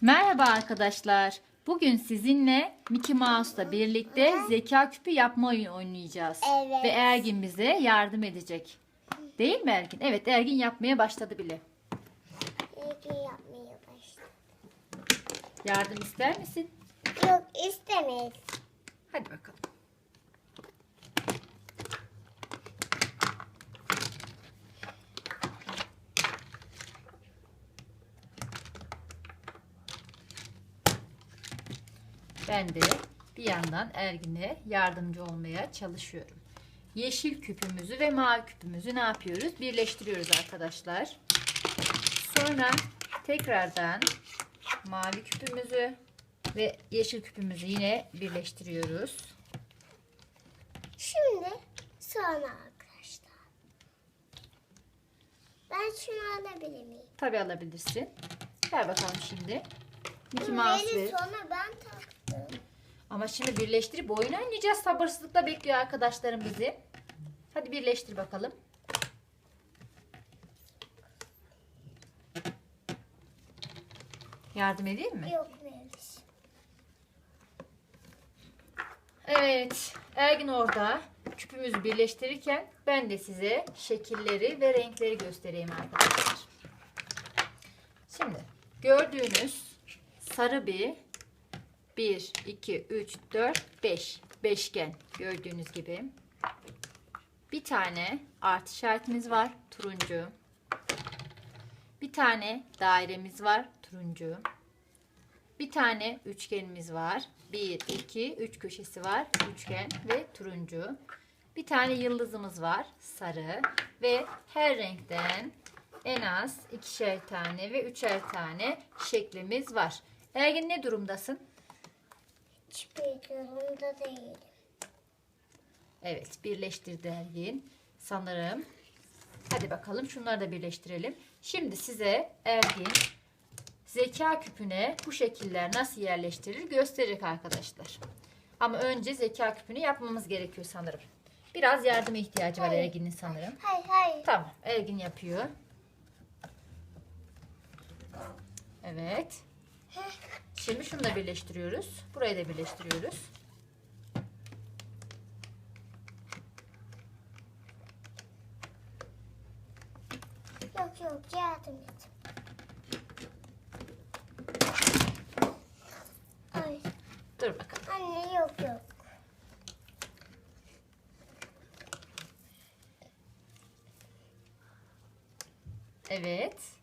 Merhaba arkadaşlar. Bugün sizinle Mickey Mouse'la birlikte zeka küpü yapma oyunu oynayacağız. Evet. Ve Ergin bize yardım edecek. Değil mi Ergin? Evet Ergin yapmaya başladı bile. Ki yapmaya başladım. Yardım ister misin? Yok istemeyiz. Hadi bakalım. Ben de bir yandan Ergin'e yardımcı olmaya çalışıyorum. Yeşil küpümüzü ve mavi küpümüzü ne yapıyoruz? Birleştiriyoruz arkadaşlar. Sonra tekrardan mavi küpümüzü ve yeşil küpümüzü yine birleştiriyoruz. Şimdi sonra arkadaşlar. Ben şunu alabilir miyim? Tabi alabilirsin. Ver bakalım şimdi. Mickey Mouse sonra ben taktım. Ama şimdi birleştirip oyun oynayacağız. Sabırsızlıkla bekliyor arkadaşlarım bizi. Hadi birleştir bakalım. Yardım edeyim mi? Yok Melis. Evet. Ergin orada küpümüzü birleştirirken ben de size şekilleri ve renkleri göstereyim arkadaşlar. Şimdi gördüğünüz sarı bir 1, 2, 3, 4, 5 beşgen gördüğünüz gibi. Bir tane artı işaretimiz var turuncu. Bir tane dairemiz var turuncu. Bir tane üçgenimiz var. 1, 2, 3 köşesi var. Üçgen ve turuncu. Bir tane yıldızımız var. Sarı. Ve her renkten en az ikişer tane ve üçer tane şeklimiz var. Ergin ne durumdasın? Hiçbir durumda değilim. Evet birleştirdi Ergin. Sanırım. Hadi bakalım şunları da birleştirelim. Şimdi size Ergin zeka küpüne bu şekiller nasıl yerleştirilir gösterecek arkadaşlar. Ama önce zeka küpünü yapmamız gerekiyor sanırım. Biraz yardıma ihtiyacı var. Ergin'in sanırım. Hayır hayır. Tamam Ergin yapıyor. Evet. Şimdi şunu da birleştiriyoruz. Burayı da birleştiriyoruz. Yok yok yardım et. Ay Dur bakalım. anne yok yok. Evet.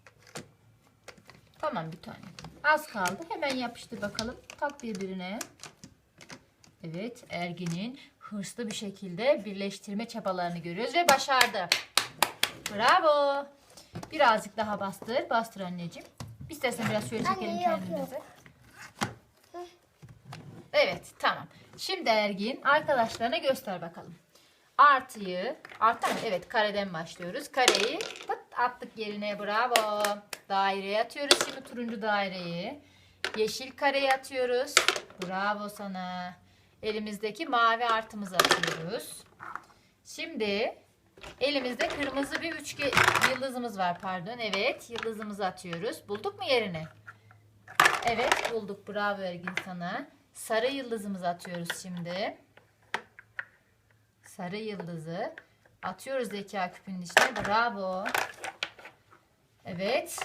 Tamam bir tane. Az kaldı. Hemen yapıştır bakalım. Tak birbirine. Evet. Ergin'in hırslı bir şekilde birleştirme çabalarını görüyoruz ve başardı. Bravo. Birazcık daha bastır. Bastır anneciğim. İstersen biraz şöyle çekelim kendimizi. Evet tamam. Şimdi Ergin arkadaşlarına göster bakalım. Artıyı, artan? Evet kareden başlıyoruz. Kareyi pıt attık yerine bravo. Daireye atıyoruz şimdi turuncu daireyi. Yeşil kareye atıyoruz. Bravo sana. Elimizdeki mavi artımızı atıyoruz. Şimdi elimizde kırmızı bir üçgen yıldızımız var pardon. Evet yıldızımızı atıyoruz. Bulduk mu yerini? Evet bulduk. Bravo Ergin sana. Sarı yıldızımızı atıyoruz şimdi. Sarı yıldızı atıyoruz zeka küpünün içine. Bravo. Evet.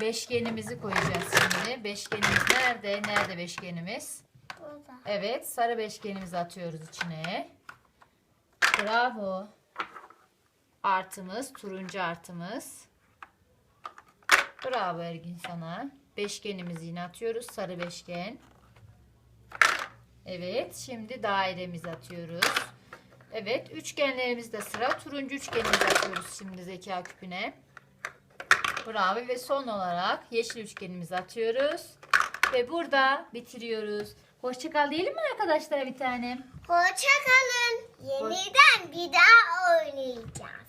Beşgenimizi koyacağız şimdi. Beşgenimiz nerede? Nerede beşgenimiz? Burada. Evet. Sarı beşgenimizi atıyoruz içine. Bravo. Artımız. Turuncu artımız. Bravo Ergin sana. Beşgenimizi yine atıyoruz. Sarı beşgen. Evet. Şimdi dairemizi atıyoruz. Evet. Üçgenlerimizde sıra. Turuncu üçgenimizi atıyoruz şimdi zeka küpüne. Bravo. Ve son olarak yeşil üçgenimizi atıyoruz. Ve burada bitiriyoruz. Hoşçakal diyelim mi arkadaşlar bir tane? Hoşça kalın. Yeniden bir daha oynayacağım.